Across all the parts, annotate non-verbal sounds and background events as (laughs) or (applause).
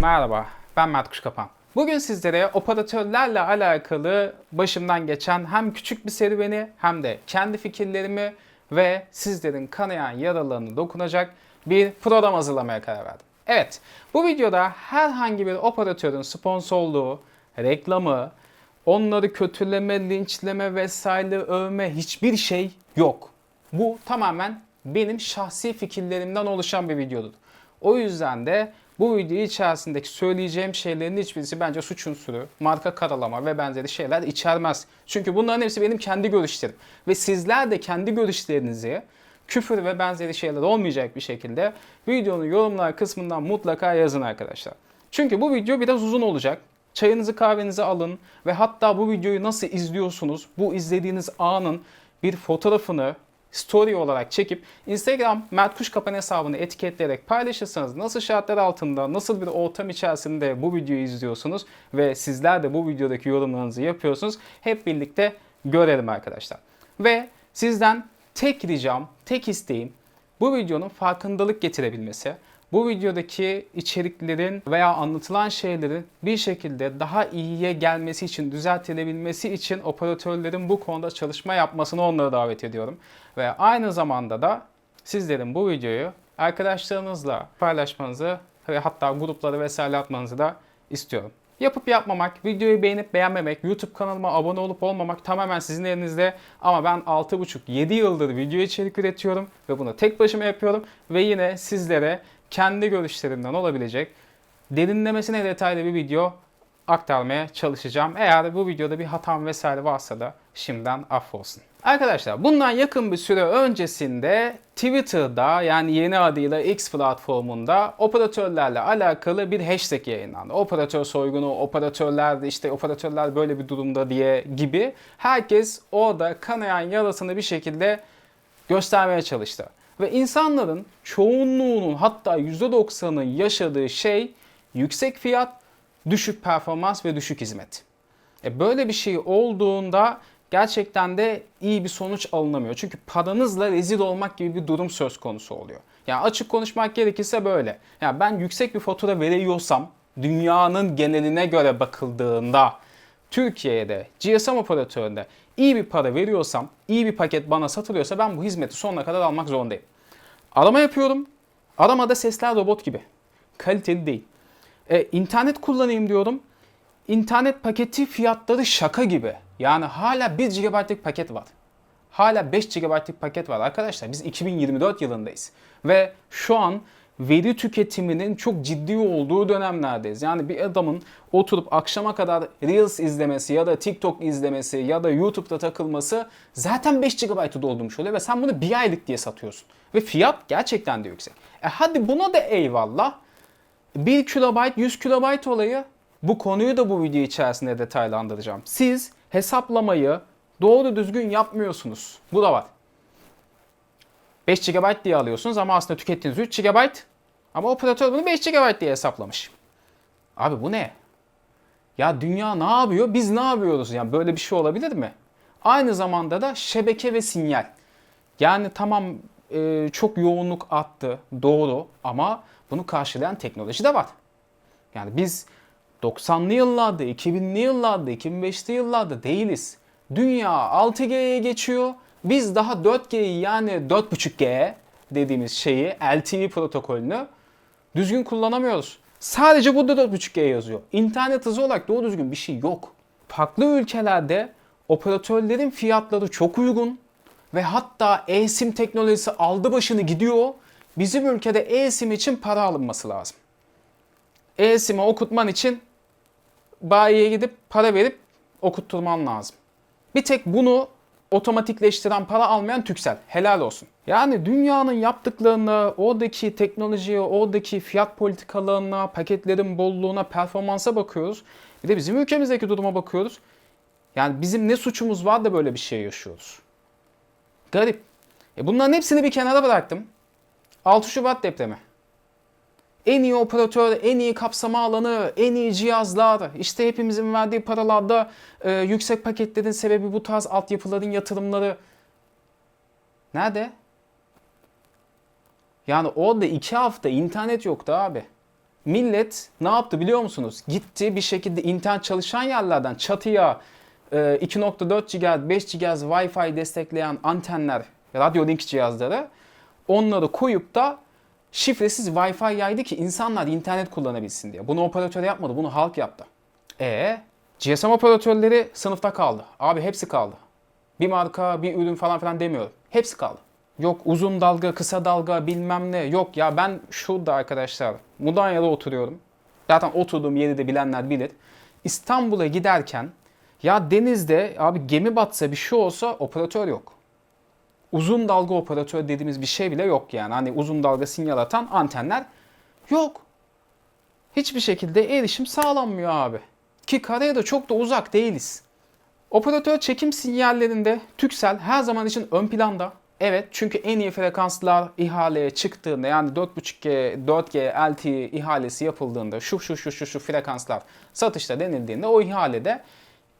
Merhaba, ben Mert Kuşkapan. Bugün sizlere operatörlerle alakalı başımdan geçen hem küçük bir serüveni hem de kendi fikirlerimi ve sizlerin kanayan yaralarını dokunacak bir program hazırlamaya karar verdim. Evet, bu videoda herhangi bir operatörün sponsorluğu, reklamı, onları kötüleme, linçleme vesaire övme hiçbir şey yok. Bu tamamen benim şahsi fikirlerimden oluşan bir videodur. O yüzden de bu video içerisindeki söyleyeceğim şeylerin hiçbirisi bence suç unsuru, marka karalama ve benzeri şeyler içermez. Çünkü bunların hepsi benim kendi görüşlerim. Ve sizler de kendi görüşlerinizi küfür ve benzeri şeyler olmayacak bir şekilde videonun yorumlar kısmından mutlaka yazın arkadaşlar. Çünkü bu video biraz uzun olacak. Çayınızı kahvenizi alın ve hatta bu videoyu nasıl izliyorsunuz, bu izlediğiniz anın bir fotoğrafını story olarak çekip Instagram Mert Kuşkapan hesabını etiketleyerek paylaşırsanız nasıl şartlar altında, nasıl bir ortam içerisinde bu videoyu izliyorsunuz ve sizler de bu videodaki yorumlarınızı yapıyorsunuz hep birlikte görelim arkadaşlar. Ve sizden tek ricam, tek isteğim bu videonun farkındalık getirebilmesi, bu videodaki içeriklerin veya anlatılan şeylerin bir şekilde daha iyiye gelmesi için, düzeltilebilmesi için operatörlerin bu konuda çalışma yapmasını onlara davet ediyorum. Ve aynı zamanda da sizlerin bu videoyu arkadaşlarınızla paylaşmanızı ve hatta gruplara vesaire atmanızı da istiyorum. Yapıp yapmamak, videoyu beğenip beğenmemek, YouTube kanalıma abone olup olmamak tamamen sizin elinizde. Ama ben 6,5-7 yıldır video içerik üretiyorum ve bunu tek başıma yapıyorum. Ve yine sizlere kendi görüşlerimden olabilecek derinlemesine detaylı bir video aktarmaya çalışacağım. Eğer bu videoda bir hatam vesaire varsa da şimdiden affolsun. Arkadaşlar bundan yakın bir süre öncesinde Twitter'da yani yeni adıyla X platformunda operatörlerle alakalı bir hashtag yayınlandı. Operatör soygunu, operatörler işte operatörler böyle bir durumda diye gibi herkes orada kanayan yarasını bir şekilde göstermeye çalıştı. Ve insanların çoğunluğunun hatta %90'ının yaşadığı şey yüksek fiyat, düşük performans ve düşük hizmet. E böyle bir şey olduğunda gerçekten de iyi bir sonuç alınamıyor. Çünkü paranızla rezil olmak gibi bir durum söz konusu oluyor. Yani açık konuşmak gerekirse böyle. Yani ben yüksek bir fatura veriyorsam dünyanın geneline göre bakıldığında Türkiye'de GSM operatöründe iyi bir para veriyorsam, iyi bir paket bana satılıyorsa ben bu hizmeti sonuna kadar almak zorundayım. Arama yapıyorum. Aramada sesler robot gibi. Kaliteli değil. E, internet kullanayım diyorum. İnternet paketi fiyatları şaka gibi. Yani hala 1 GB'lık paket var. Hala 5 GB'lık paket var arkadaşlar. Biz 2024 yılındayız. Ve şu an veri tüketiminin çok ciddi olduğu dönemlerdeyiz. Yani bir adamın oturup akşama kadar Reels izlemesi ya da TikTok izlemesi ya da YouTube'da takılması zaten 5 GB'ı doldurmuş oluyor ve sen bunu bir aylık diye satıyorsun. Ve fiyat gerçekten de yüksek. E hadi buna da eyvallah. 1 kilobayt 100 kilobayt olayı bu konuyu da bu video içerisinde detaylandıracağım. Siz hesaplamayı doğru düzgün yapmıyorsunuz. Bu da var. 5 GB diye alıyorsunuz ama aslında tükettiğiniz 3 GB ama operatör bunu 5 GB diye hesaplamış. Abi bu ne? Ya dünya ne yapıyor? Biz ne yapıyoruz? Yani böyle bir şey olabilir mi? Aynı zamanda da şebeke ve sinyal. Yani tamam e, çok yoğunluk attı doğru ama bunu karşılayan teknoloji de var. Yani biz 90'lı yıllarda, 2000'li yıllarda, 2005'li yıllarda değiliz. Dünya 6G'ye geçiyor. Biz daha 4G'yi yani 4.5G dediğimiz şeyi LTE protokolünü düzgün kullanamıyoruz. Sadece burada 4.5G yazıyor. İnternet hızı olarak doğru düzgün bir şey yok. Farklı ülkelerde operatörlerin fiyatları çok uygun ve hatta eSIM teknolojisi aldı başını gidiyor. Bizim ülkede eSIM için para alınması lazım. eSIM'i okutman için bayiye gidip para verip okutturman lazım. Bir tek bunu otomatikleştiren para almayan Türksel. Helal olsun. Yani dünyanın yaptıklarına, oradaki teknolojiye, oradaki fiyat politikalarına, paketlerin bolluğuna, performansa bakıyoruz. Bir de bizim ülkemizdeki duruma bakıyoruz. Yani bizim ne suçumuz var da böyle bir şey yaşıyoruz. Garip. E bunların hepsini bir kenara bıraktım. 6 Şubat depremi. En iyi operatör, en iyi kapsama alanı, en iyi cihazlar, işte hepimizin verdiği paralarda e, yüksek paketlerin sebebi bu tarz altyapıların yatırımları. Nerede? Yani orada iki hafta internet yoktu abi. millet ne yaptı biliyor musunuz? Gitti bir şekilde internet çalışan yerlerden çatıya e, 2.4 GHz, 5 GHz Wi-Fi destekleyen antenler, radyo link cihazları onları koyup da şifresiz Wi-Fi yaydı ki insanlar internet kullanabilsin diye. Bunu operatör yapmadı, bunu halk yaptı. E GSM operatörleri sınıfta kaldı. Abi hepsi kaldı. Bir marka, bir ürün falan filan demiyorum. Hepsi kaldı. Yok uzun dalga, kısa dalga bilmem ne. Yok ya ben şurada arkadaşlar Mudanya'da oturuyorum. Zaten oturduğum yeri de bilenler bilir. İstanbul'a giderken ya denizde abi gemi batsa bir şey olsa operatör yok. Uzun dalga operatör dediğimiz bir şey bile yok yani. Hani uzun dalga sinyal atan antenler yok. Hiçbir şekilde erişim sağlanmıyor abi. Ki karaya da çok da uzak değiliz. Operatör çekim sinyallerinde Türksel her zaman için ön planda. Evet çünkü en iyi frekanslar ihaleye çıktığında yani 4.5G, 4G LTE ihalesi yapıldığında şu şu şu şu şu frekanslar satışta denildiğinde o ihalede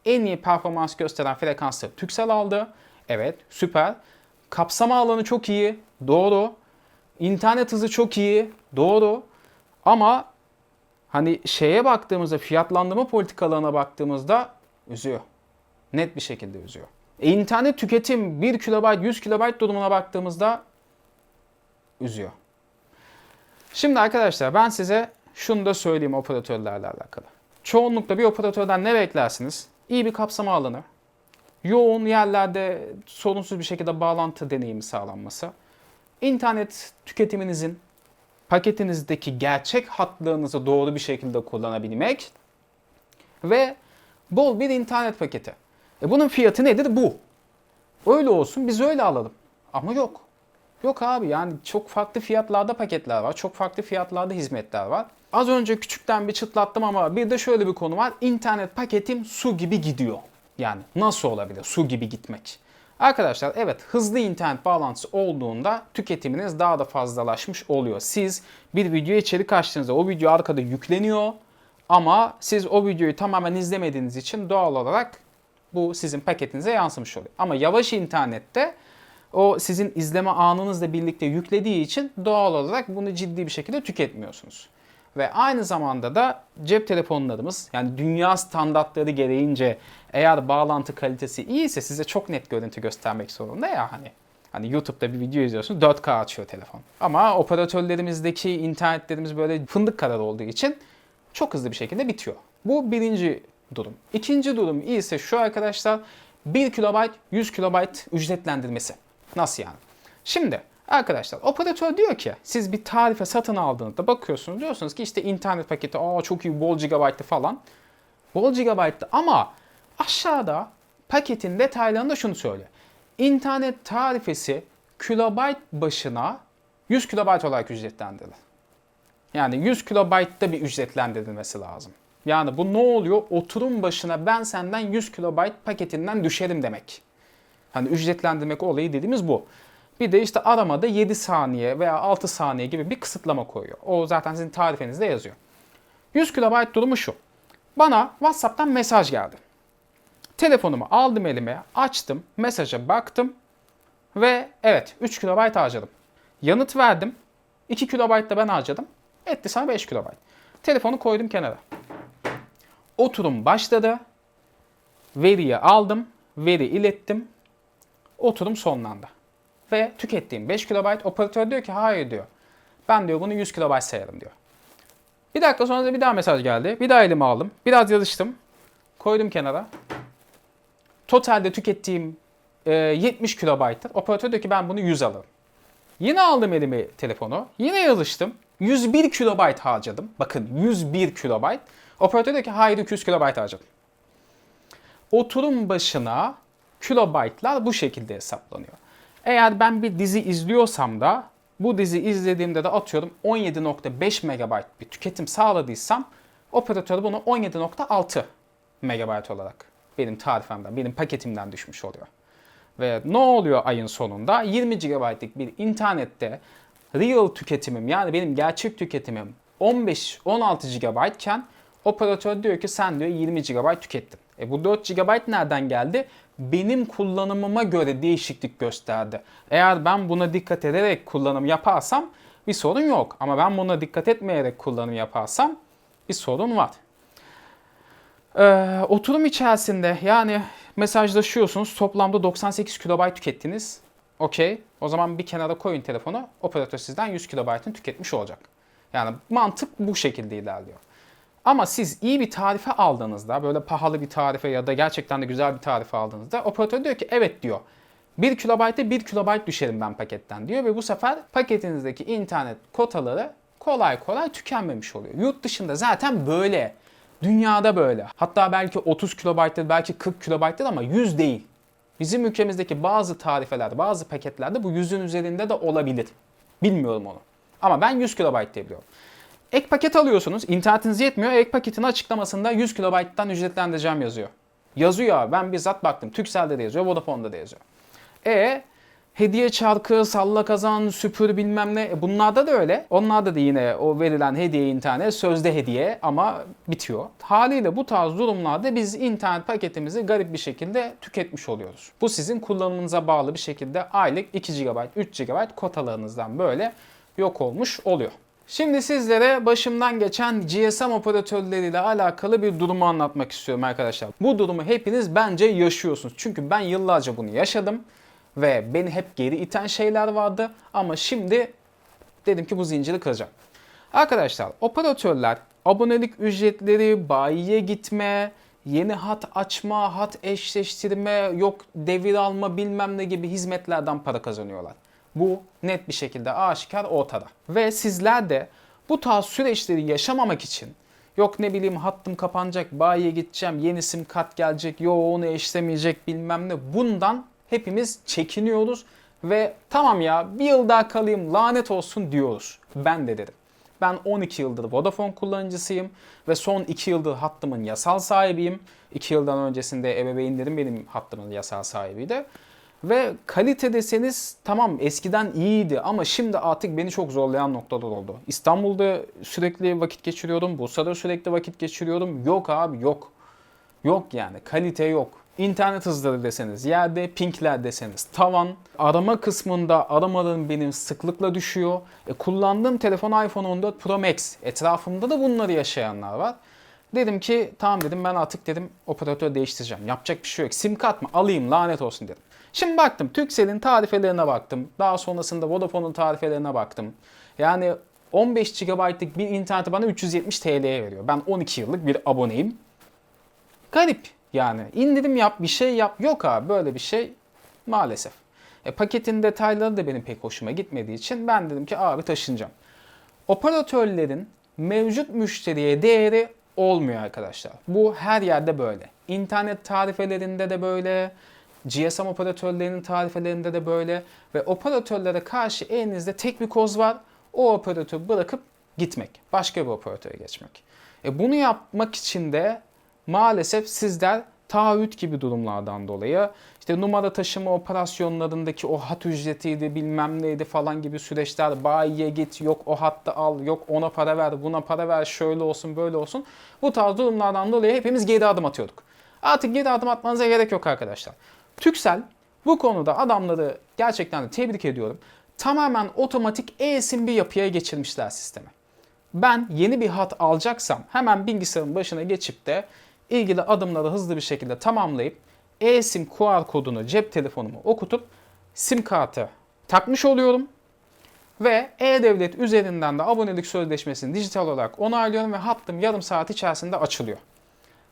en iyi performans gösteren frekansı Türksel aldı. Evet süper. Kapsama alanı çok iyi. Doğru. İnternet hızı çok iyi. Doğru. Ama hani şeye baktığımızda fiyatlandırma politikalarına baktığımızda üzüyor. Net bir şekilde üzüyor. E, internet tüketim 1 KB 100 KB durumuna baktığımızda üzüyor. Şimdi arkadaşlar ben size şunu da söyleyeyim operatörlerle alakalı. Çoğunlukla bir operatörden ne beklersiniz? İyi bir kapsama alanı, yoğun yerlerde sorunsuz bir şekilde bağlantı deneyimi sağlanması, internet tüketiminizin paketinizdeki gerçek hatlığınızı doğru bir şekilde kullanabilmek ve bol bir internet paketi. E bunun fiyatı nedir? Bu. Öyle olsun biz öyle alalım. Ama yok. Yok abi yani çok farklı fiyatlarda paketler var. Çok farklı fiyatlarda hizmetler var. Az önce küçükten bir çıtlattım ama bir de şöyle bir konu var. İnternet paketim su gibi gidiyor. Yani nasıl olabilir su gibi gitmek? Arkadaşlar evet hızlı internet bağlantısı olduğunda tüketiminiz daha da fazlalaşmış oluyor. Siz bir video içerik açtığınızda o video arkada yükleniyor ama siz o videoyu tamamen izlemediğiniz için doğal olarak bu sizin paketinize yansımış oluyor. Ama yavaş internette o sizin izleme anınızla birlikte yüklediği için doğal olarak bunu ciddi bir şekilde tüketmiyorsunuz. Ve aynı zamanda da cep telefonlarımız yani dünya standartları gereğince eğer bağlantı kalitesi iyiyse size çok net görüntü göstermek zorunda ya hani. Hani YouTube'da bir video izliyorsun 4K açıyor telefon. Ama operatörlerimizdeki internetlerimiz böyle fındık kadar olduğu için çok hızlı bir şekilde bitiyor. Bu birinci durum. İkinci durum ise şu arkadaşlar 1 KB 100 KB ücretlendirmesi. Nasıl yani? Şimdi arkadaşlar operatör diyor ki siz bir tarife satın aldığınızda bakıyorsunuz diyorsunuz ki işte internet paketi aa çok iyi bol gigabaytlı falan. Bol gigabaytlı ama aşağıda paketin detaylarında şunu söylüyor. İnternet tarifesi kilobayt başına 100 kilobayt olarak ücretlendirilir. Yani 100 kilobaytta bir ücretlendirilmesi lazım. Yani bu ne oluyor? Oturum başına ben senden 100 kilobayt paketinden düşerim demek. Hani ücretlendirmek olayı dediğimiz bu. Bir de işte aramada 7 saniye veya 6 saniye gibi bir kısıtlama koyuyor. O zaten sizin tarifenizde yazıyor. 100 kilobayt durumu şu. Bana WhatsApp'tan mesaj geldi. Telefonumu aldım elime, açtım, mesaja baktım ve evet 3 kilobayt harcadım. Yanıt verdim. 2 kilobayt da ben harcadım. Etti sana 5 kilobayt. Telefonu koydum kenara. Oturum başladı. Veriyi aldım. Veri ilettim. Oturum sonlandı. Ve tükettiğim 5 KB operatör diyor ki hayır diyor. Ben diyor bunu 100 KB sayarım diyor. Bir dakika sonra da bir daha mesaj geldi. Bir daha elime aldım. Biraz yazıştım. Koydum kenara. Totalde tükettiğim e, 70 KB'tır. Operatör diyor ki ben bunu 100 alırım. Yine aldım elime telefonu. Yine yazıştım. 101 KB harcadım. Bakın 101 KB. Operatör diyor ki hayır 200 KB harcadım. Oturum başına kilobaytlar bu şekilde hesaplanıyor. Eğer ben bir dizi izliyorsam da bu dizi izlediğimde de atıyorum 17.5 MB bir tüketim sağladıysam operatör bunu 17.6 MB olarak benim tarifemden, benim paketimden düşmüş oluyor. Ve ne oluyor ayın sonunda? 20 GB'lik bir internette real tüketimim yani benim gerçek tüketimim 15-16 GB iken operatör diyor ki sen diyor 20 GB tükettin. E bu 4 GB nereden geldi? Benim kullanımıma göre değişiklik gösterdi. Eğer ben buna dikkat ederek kullanım yaparsam bir sorun yok. Ama ben buna dikkat etmeyerek kullanım yaparsam bir sorun var. Ee, oturum içerisinde yani mesajlaşıyorsunuz toplamda 98 KB tükettiniz. Okey. O zaman bir kenara koyun telefonu. Operatör sizden 100 KB'ını tüketmiş olacak. Yani mantık bu şekilde ilerliyor. Ama siz iyi bir tarife aldığınızda, böyle pahalı bir tarife ya da gerçekten de güzel bir tarife aldığınızda operatör diyor ki evet diyor. 1 kilobayta 1 kilobayt düşerim ben paketten diyor ve bu sefer paketinizdeki internet kotaları kolay kolay tükenmemiş oluyor. Yurt dışında zaten böyle. Dünyada böyle. Hatta belki 30 kilobayttır, belki 40 kilobayttır ama 100 değil. Bizim ülkemizdeki bazı tarifeler, bazı paketlerde bu 100'ün üzerinde de olabilir. Bilmiyorum onu. Ama ben 100 kilobayt diye biliyorum. Ek paket alıyorsunuz, internetiniz yetmiyor. Ek paketin açıklamasında 100 kilobayttan ücretlendireceğim yazıyor. Yazıyor abi. Ben bizzat baktım. Turkcell'de de yazıyor, Vodafone'da da yazıyor. E hediye çarkı, salla kazan, süpür bilmem ne. E, bunlarda da öyle. Onlarda da yine o verilen hediye internet sözde hediye ama bitiyor. Haliyle bu tarz durumlarda biz internet paketimizi garip bir şekilde tüketmiş oluyoruz. Bu sizin kullanımınıza bağlı bir şekilde aylık 2 GB, 3 GB kotalarınızdan böyle yok olmuş oluyor. Şimdi sizlere başımdan geçen GSM operatörleriyle alakalı bir durumu anlatmak istiyorum arkadaşlar. Bu durumu hepiniz bence yaşıyorsunuz. Çünkü ben yıllarca bunu yaşadım ve beni hep geri iten şeyler vardı ama şimdi dedim ki bu zinciri kıracağım. Arkadaşlar operatörler abonelik ücretleri, bayiye gitme, yeni hat açma, hat eşleştirme, yok devir alma bilmem ne gibi hizmetlerden para kazanıyorlar. Bu net bir şekilde aşikar ortada. Ve sizler de bu tarz süreçleri yaşamamak için yok ne bileyim hattım kapanacak, bayiye gideceğim, yeni sim kart gelecek, yo onu eşlemeyecek bilmem ne. Bundan hepimiz çekiniyoruz ve tamam ya bir yıl daha kalayım lanet olsun diyoruz. Ben de dedim. Ben 12 yıldır Vodafone kullanıcısıyım ve son 2 yıldır hattımın yasal sahibiyim. 2 yıldan öncesinde ebeveynlerim benim hattımın yasal sahibiydi. Ve kalite deseniz tamam eskiden iyiydi ama şimdi artık beni çok zorlayan noktalar oldu. İstanbul'da sürekli vakit geçiriyordum, Bursa'da sürekli vakit geçiriyordum. Yok abi yok. Yok yani kalite yok. İnternet hızları deseniz, yerde pinkler deseniz, tavan, arama kısmında aramalarım benim sıklıkla düşüyor. E, kullandığım telefon iPhone 14 Pro Max. Etrafımda da bunları yaşayanlar var. Dedim ki tamam dedim ben artık dedim operatör değiştireceğim. Yapacak bir şey yok. Sim kart mı alayım lanet olsun dedim. Şimdi baktım Turkcell'in tarifelerine baktım. Daha sonrasında Vodafone'un tarifelerine baktım. Yani 15 GB'lık bir interneti bana 370 TL'ye veriyor. Ben 12 yıllık bir aboneyim. Garip yani. indirim yap, bir şey yap. Yok abi böyle bir şey maalesef. E, paketin detayları da benim pek hoşuma gitmediği için ben dedim ki abi taşınacağım. Operatörlerin mevcut müşteriye değeri olmuyor arkadaşlar. Bu her yerde böyle. İnternet tarifelerinde de böyle, GSM operatörlerinin tarifelerinde de böyle ve operatörlere karşı elinizde tek bir koz var. O operatörü bırakıp gitmek. Başka bir operatöre geçmek. E bunu yapmak için de maalesef sizler taahhüt gibi durumlardan dolayı işte numara taşıma operasyonlarındaki o hat ücretiydi bilmem neydi falan gibi süreçler bayiye git yok o hattı al yok ona para ver buna para ver şöyle olsun böyle olsun bu tarz durumlardan dolayı hepimiz geri adım atıyorduk. Artık geri adım atmanıza gerek yok arkadaşlar. Türksel bu konuda adamları gerçekten de tebrik ediyorum. Tamamen otomatik e-sim bir yapıya geçirmişler sistemi. Ben yeni bir hat alacaksam hemen bilgisayarın başına geçip de ilgili adımları hızlı bir şekilde tamamlayıp e-sim QR kodunu cep telefonumu okutup sim kartı takmış oluyorum. Ve e-devlet üzerinden de abonelik sözleşmesini dijital olarak onaylıyorum ve hattım yarım saat içerisinde açılıyor.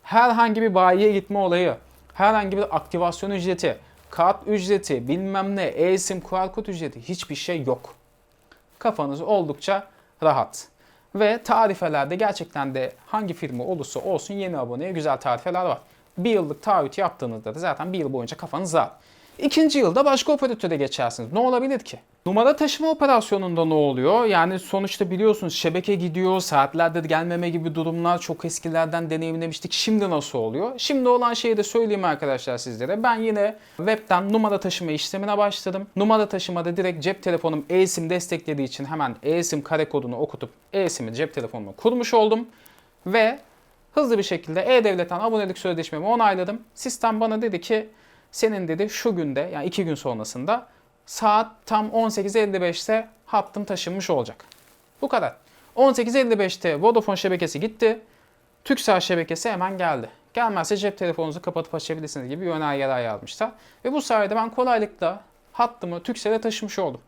Herhangi bir bayiye gitme olayı, herhangi bir aktivasyon ücreti, kart ücreti, bilmem ne, e-sim, QR kod ücreti hiçbir şey yok. Kafanız oldukça rahat. Ve tarifelerde gerçekten de hangi firma olursa olsun yeni aboneye güzel tarifeler var. Bir yıllık taahhüt yaptığınızda da zaten bir yıl boyunca kafanız rahat. İkinci yılda başka operatöre geçersiniz. Ne olabilir ki? Numara taşıma operasyonunda ne oluyor? Yani sonuçta biliyorsunuz şebeke gidiyor, saatlerde gelmeme gibi durumlar çok eskilerden deneyimlemiştik. Şimdi nasıl oluyor? Şimdi olan şeyi de söyleyeyim arkadaşlar sizlere. Ben yine webten numara taşıma işlemine başladım. Numara taşımada direkt cep telefonum eSIM desteklediği için hemen eSIM kare kodunu okutup eSIM'i cep telefonuma kurmuş oldum. Ve hızlı bir şekilde E-Devlet'ten abonelik sözleşmemi onayladım. Sistem bana dedi ki senin dedi şu günde yani iki gün sonrasında saat tam 18.55'te hattım taşınmış olacak. Bu kadar. 18.55'te Vodafone şebekesi gitti. Turkcell şebekesi hemen geldi. Gelmezse cep telefonunuzu kapatıp açabilirsiniz gibi yönergeler yazmışlar. Ve bu sayede ben kolaylıkla hattımı Turkcell'e taşımış oldum.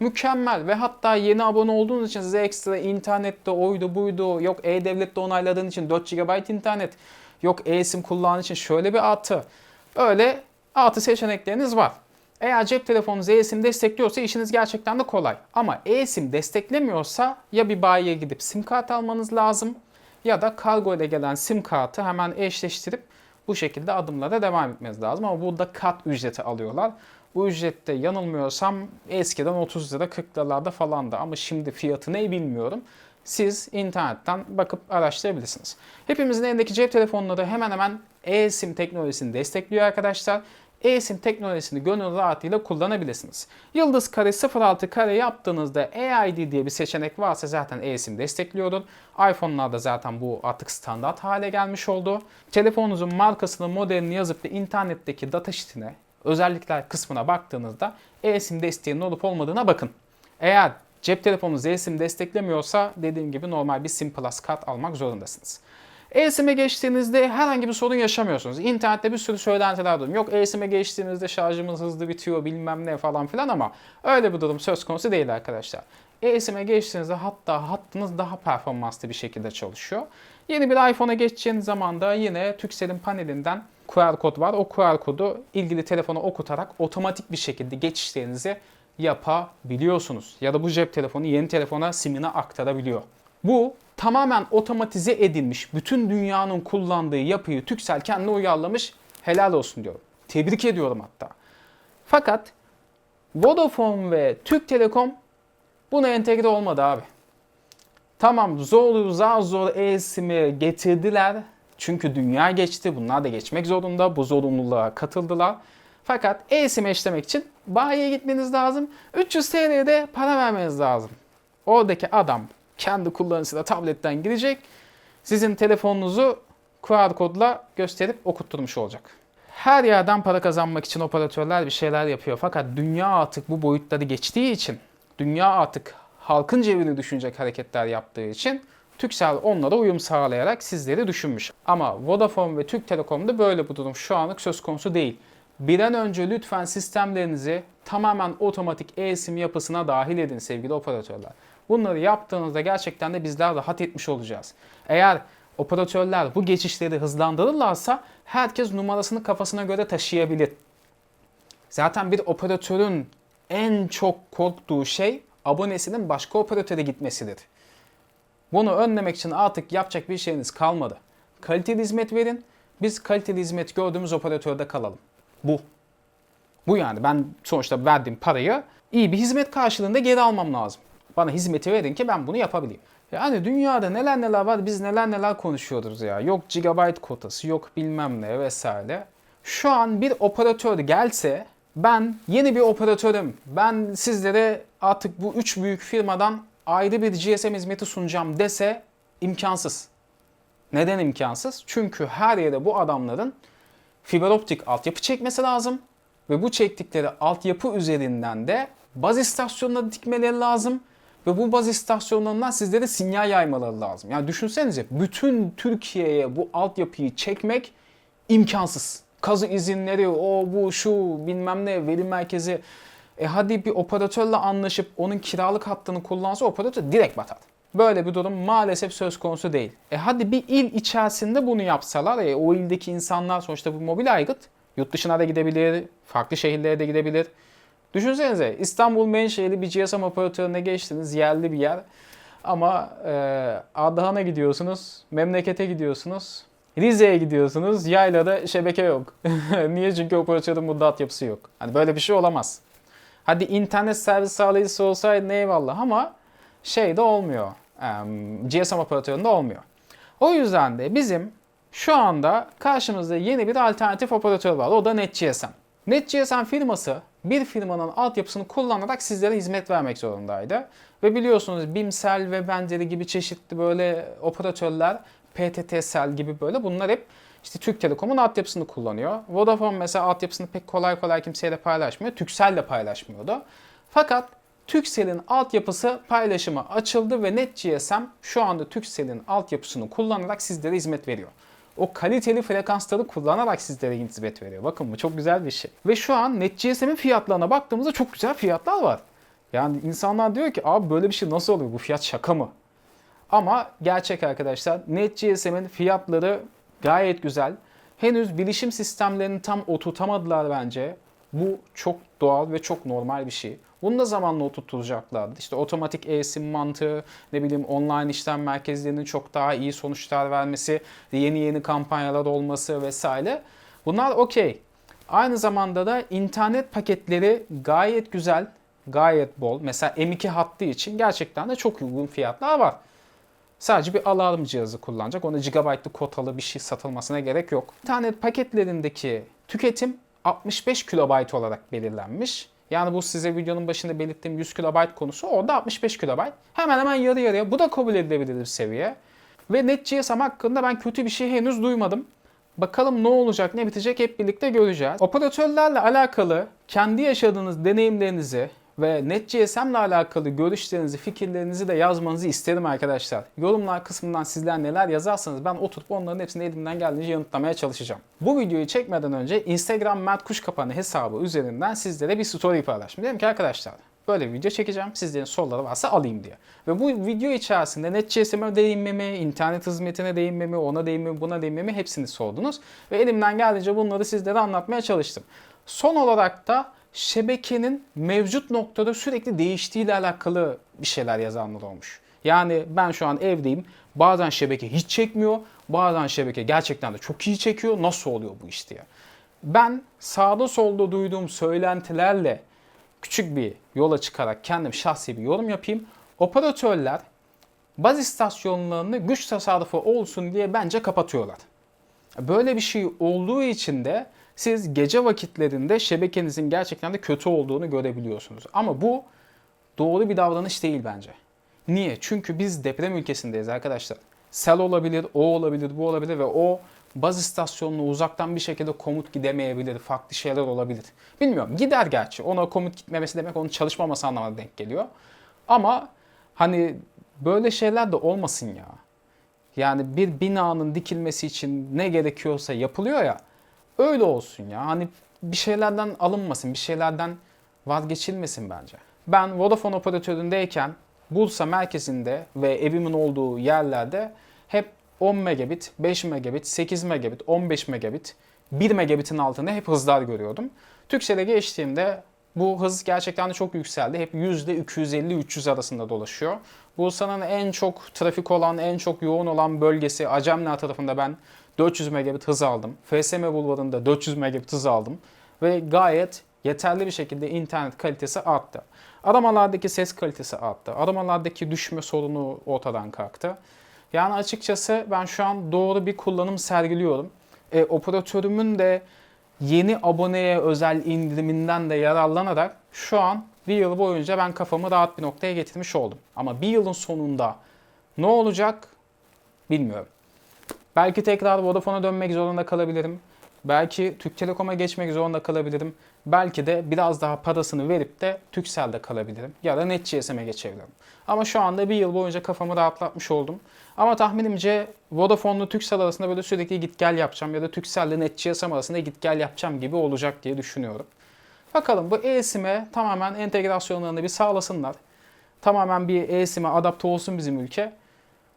Mükemmel ve hatta yeni abone olduğunuz için size ekstra internette oydu buydu yok e-devlette onayladığın için 4 GB internet yok e-sim kullandığın için şöyle bir artı. Öyle artı seçenekleriniz var. Eğer cep telefonunuz e-sim destekliyorsa işiniz gerçekten de kolay. Ama e-sim desteklemiyorsa ya bir bayiye gidip sim kart almanız lazım ya da kargo ile gelen sim kartı hemen eşleştirip bu şekilde adımlara devam etmeniz lazım. Ama burada kat ücreti alıyorlar. Bu ücrette yanılmıyorsam eskiden 30 lira 40 liralarda falandı ama şimdi fiyatı ne bilmiyorum. Siz internetten bakıp araştırabilirsiniz. Hepimizin elindeki cep telefonları hemen hemen e-sim teknolojisini destekliyor arkadaşlar. E-sim teknolojisini gönül rahatlığıyla kullanabilirsiniz. Yıldız kare 06 kare yaptığınızda EID diye bir seçenek varsa zaten e-sim destekliyordur. iPhone'larda zaten bu artık standart hale gelmiş oldu. Telefonunuzun markasını, modelini yazıp da internetteki datasheet'ine, özellikler kısmına baktığınızda e-sim desteğinin olup olmadığına bakın. Eğer cep telefonunuz e-sim desteklemiyorsa dediğim gibi normal bir SIM Plus kart almak zorundasınız. E-SIM'e geçtiğinizde herhangi bir sorun yaşamıyorsunuz. İnternette bir sürü söylentiler duydum. Yok e-SIM'e geçtiğimizde şarjımız hızlı bitiyor bilmem ne falan filan ama öyle bir durum söz konusu değil arkadaşlar. E-SIM'e geçtiğinizde hatta hattınız daha performanslı bir şekilde çalışıyor. Yeni bir iPhone'a geçeceğiniz zaman da yine Turkcell'in panelinden QR kod var. O QR kodu ilgili telefona okutarak otomatik bir şekilde geçişlerinizi yapabiliyorsunuz. Ya da bu cep telefonu yeni telefona simini aktarabiliyor. Bu tamamen otomatize edilmiş, bütün dünyanın kullandığı yapıyı Turkcell kendine uyarlamış. Helal olsun diyorum. Tebrik ediyorum hatta. Fakat Vodafone ve Türk Telekom buna entegre olmadı abi. Tamam zor zar zor e-sim'i getirdiler. Çünkü dünya geçti. Bunlar da geçmek zorunda. Bu zorunluluğa katıldılar. Fakat e-sim eşlemek için bayiye gitmeniz lazım. 300 TL'de para vermeniz lazım. Oradaki adam kendi kullanıcısıyla tabletten girecek. Sizin telefonunuzu QR kodla gösterip okutturmuş olacak. Her yerden para kazanmak için operatörler bir şeyler yapıyor. Fakat dünya artık bu boyutları geçtiği için, dünya artık halkın cebini düşünecek hareketler yaptığı için Turkcell onlara uyum sağlayarak sizleri düşünmüş. Ama Vodafone ve Türk Telekom'da böyle bu durum şu anlık söz konusu değil. Bir an önce lütfen sistemlerinizi tamamen otomatik e-sim yapısına dahil edin sevgili operatörler. Bunları yaptığınızda gerçekten de bizler rahat etmiş olacağız. Eğer operatörler bu geçişleri hızlandırırlarsa herkes numarasını kafasına göre taşıyabilir. Zaten bir operatörün en çok korktuğu şey abonesinin başka operatöre gitmesidir. Bunu önlemek için artık yapacak bir şeyiniz kalmadı. Kaliteli hizmet verin. Biz kaliteli hizmet gördüğümüz operatörde kalalım. Bu. Bu yani ben sonuçta verdiğim parayı iyi bir hizmet karşılığında geri almam lazım. Bana hizmeti verin ki ben bunu yapabileyim. Yani dünyada neler neler var biz neler neler konuşuyoruz ya. Yok gigabyte kotası yok bilmem ne vesaire. Şu an bir operatör gelse ben yeni bir operatörüm. Ben sizlere artık bu üç büyük firmadan ayrı bir GSM hizmeti sunacağım dese imkansız. Neden imkansız? Çünkü her yere bu adamların fiber optik altyapı çekmesi lazım. Ve bu çektikleri altyapı üzerinden de baz istasyonları dikmeleri lazım. Ve bu baz istasyonlarından sizlere sinyal yaymaları lazım. Yani düşünsenize bütün Türkiye'ye bu altyapıyı çekmek imkansız. Kazı izinleri, o bu şu bilmem ne veri merkezi. E hadi bir operatörle anlaşıp onun kiralık hattını kullansa operatör direkt batar. Böyle bir durum maalesef söz konusu değil. E hadi bir il içerisinde bunu yapsalar, e, o ildeki insanlar sonuçta bu mobil aygıt yurt dışına da gidebilir, farklı şehirlere de gidebilir. Düşünsenize İstanbul menşeli bir GSM operatörüne geçtiniz, yerli bir yer. Ama e, Ardahan'a gidiyorsunuz, memlekete gidiyorsunuz, Rize'ye gidiyorsunuz, yaylada şebeke yok. (laughs) Niye? Çünkü operatörün burada altyapısı yok. Hani böyle bir şey olamaz. Hadi internet servis sağlayıcısı olsaydı eyvallah ama şey de olmuyor. GSM operatöründe olmuyor. O yüzden de bizim şu anda karşımızda yeni bir alternatif operatör var. O da NetGSM. NetGSM firması bir firmanın altyapısını kullanarak sizlere hizmet vermek zorundaydı. Ve biliyorsunuz Bimsel ve benzeri gibi çeşitli böyle operatörler, PTTsel gibi böyle bunlar hep İşte Türk Telekom'un altyapısını kullanıyor. Vodafone mesela altyapısını pek kolay kolay kimseyle paylaşmıyor. Turkcell de paylaşmıyordu. Fakat Turkcell'in altyapısı paylaşıma açıldı ve NetGSM şu anda Turkcell'in altyapısını kullanarak sizlere hizmet veriyor. O kaliteli frekansları kullanarak sizlere hizmet veriyor. Bakın bu çok güzel bir şey. Ve şu an NetGSM'in fiyatlarına baktığımızda çok güzel fiyatlar var. Yani insanlar diyor ki abi böyle bir şey nasıl oluyor? Bu fiyat şaka mı? Ama gerçek arkadaşlar NetGSM'in fiyatları gayet güzel. Henüz bilişim sistemlerini tam oturtamadılar bence. Bu çok doğal ve çok normal bir şey. Bunu da zamanla oturtacaklardı. İşte otomatik e-sim mantığı, ne bileyim online işlem merkezlerinin çok daha iyi sonuçlar vermesi, yeni yeni kampanyalar olması vesaire. Bunlar okey. Aynı zamanda da internet paketleri gayet güzel, gayet bol. Mesela M2 hattı için gerçekten de çok uygun fiyatlar var. Sadece bir alarm cihazı kullanacak. Ona gigabaytlı kotalı bir şey satılmasına gerek yok. İnternet paketlerindeki tüketim 65 kilobayt olarak belirlenmiş. Yani bu size videonun başında belirttiğim 100 kilobayt konusu orada 65 kilobayt. Hemen hemen yarı yarıya. Bu da kabul edilebilir bir seviye. Ve NetGSM hakkında ben kötü bir şey henüz duymadım. Bakalım ne olacak, ne bitecek hep birlikte göreceğiz. Operatörlerle alakalı kendi yaşadığınız deneyimlerinizi ve NetGSM ile alakalı görüşlerinizi, fikirlerinizi de yazmanızı isterim arkadaşlar. Yorumlar kısmından sizler neler yazarsanız ben oturup onların hepsini elimden geldiğince yanıtlamaya çalışacağım. Bu videoyu çekmeden önce Instagram Mert Kuşkapanı hesabı üzerinden sizlere bir story paylaştım. Dedim ki arkadaşlar böyle bir video çekeceğim. Sizlerin soruları varsa alayım diye. Ve bu video içerisinde NetGSM'e değinmemi, internet hizmetine değinmemi, ona değinmemi, buna değinmemi hepsini sordunuz. Ve elimden geldiğince bunları sizlere anlatmaya çalıştım. Son olarak da şebekenin mevcut noktada sürekli değiştiğiyle alakalı bir şeyler yazanlar olmuş. Yani ben şu an evdeyim. Bazen şebeke hiç çekmiyor. Bazen şebeke gerçekten de çok iyi çekiyor. Nasıl oluyor bu iş diye. Ben sağda solda duyduğum söylentilerle küçük bir yola çıkarak kendim şahsi bir yorum yapayım. Operatörler baz istasyonlarını güç tasarrufu olsun diye bence kapatıyorlar. Böyle bir şey olduğu için de siz gece vakitlerinde şebekenizin gerçekten de kötü olduğunu görebiliyorsunuz. Ama bu doğru bir davranış değil bence. Niye? Çünkü biz deprem ülkesindeyiz arkadaşlar. Sel olabilir, o olabilir, bu olabilir ve o baz istasyonuna uzaktan bir şekilde komut gidemeyebilir, farklı şeyler olabilir. Bilmiyorum. Gider gerçi. Ona komut gitmemesi demek onun çalışmaması anlamına denk geliyor. Ama hani böyle şeyler de olmasın ya. Yani bir binanın dikilmesi için ne gerekiyorsa yapılıyor ya. Öyle olsun ya. Hani bir şeylerden alınmasın, bir şeylerden vazgeçilmesin bence. Ben Vodafone operatöründeyken Bursa merkezinde ve evimin olduğu yerlerde hep 10 megabit, 5 megabit, 8 megabit, 15 megabit, 1 megabitin altında hep hızlar görüyordum. Türkcell'e geçtiğimde bu hız gerçekten de çok yükseldi. Hep %250-300 arasında dolaşıyor. Bursa'nın en çok trafik olan, en çok yoğun olan bölgesi Acemler tarafında ben 400 megabit hız aldım. FSM Bulvarı'nda 400 megabit hız aldım. Ve gayet yeterli bir şekilde internet kalitesi arttı. Aramalardaki ses kalitesi arttı. Aramalardaki düşme sorunu ortadan kalktı. Yani açıkçası ben şu an doğru bir kullanım sergiliyorum. E, operatörümün de yeni aboneye özel indiriminden de yararlanarak şu an bir yıl boyunca ben kafamı rahat bir noktaya getirmiş oldum. Ama bir yılın sonunda ne olacak bilmiyorum. Belki tekrar Vodafone'a dönmek zorunda kalabilirim. Belki Türk Telekom'a geçmek zorunda kalabilirim. Belki de biraz daha parasını verip de Turkcell'de kalabilirim. Ya da NetGSM'e geçebilirim. Ama şu anda bir yıl boyunca kafamı rahatlatmış oldum. Ama tahminimce Vodafone'la Turkcell arasında böyle sürekli git gel yapacağım ya da Turkcell'le NetGSM arasında git gel yapacağım gibi olacak diye düşünüyorum. Bakalım bu e-SIM'e tamamen entegrasyonlarını bir sağlasınlar. Tamamen bir e-SIM'e adapte olsun bizim ülke.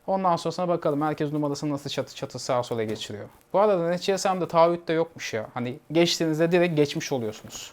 Ondan sonrasına bakalım herkes numarasını nasıl çatı çatı sağa sola geçiriyor. Bu arada NetGSM'de taahhüt de yokmuş ya. Hani geçtiğinizde direkt geçmiş oluyorsunuz.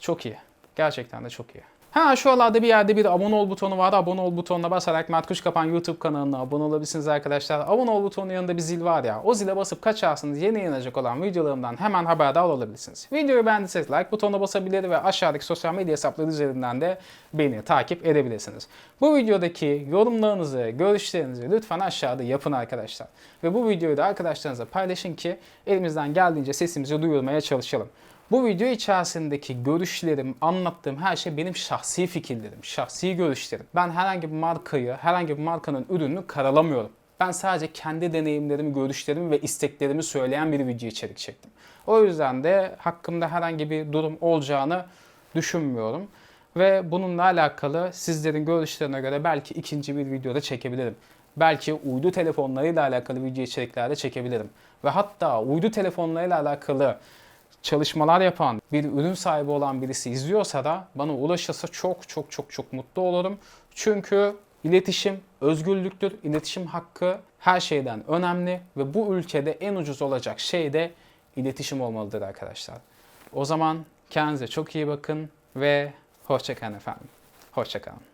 Çok iyi. Gerçekten de çok iyi. Ha şu aralarda bir yerde bir abone ol butonu var. Abone ol butonuna basarak Mert Kuşkapan YouTube kanalına abone olabilirsiniz arkadaşlar. Abone ol butonunun yanında bir zil var ya. O zile basıp kaçarsınız yeni yayınlanacak olan videolarımdan hemen haberdar olabilirsiniz. Videoyu beğendiyseniz like butonuna basabilir ve aşağıdaki sosyal medya hesapları üzerinden de beni takip edebilirsiniz. Bu videodaki yorumlarınızı, görüşlerinizi lütfen aşağıda yapın arkadaşlar. Ve bu videoyu da arkadaşlarınızla paylaşın ki elimizden geldiğince sesimizi duyurmaya çalışalım. Bu video içerisindeki görüşlerim, anlattığım her şey benim şahsi fikirlerim, şahsi görüşlerim. Ben herhangi bir markayı, herhangi bir markanın ürününü karalamıyorum. Ben sadece kendi deneyimlerimi, görüşlerimi ve isteklerimi söyleyen bir video içerik çektim. O yüzden de hakkımda herhangi bir durum olacağını düşünmüyorum. Ve bununla alakalı sizlerin görüşlerine göre belki ikinci bir videoda çekebilirim. Belki uydu telefonlarıyla alakalı video içeriklerde çekebilirim. Ve hatta uydu telefonlarıyla alakalı çalışmalar yapan, bir ürün sahibi olan birisi izliyorsa da bana ulaşırsa çok çok çok çok mutlu olurum. Çünkü iletişim özgürlüktür. İletişim hakkı her şeyden önemli ve bu ülkede en ucuz olacak şey de iletişim olmalıdır arkadaşlar. O zaman kendinize çok iyi bakın ve hoşçakalın efendim. Hoşçakalın.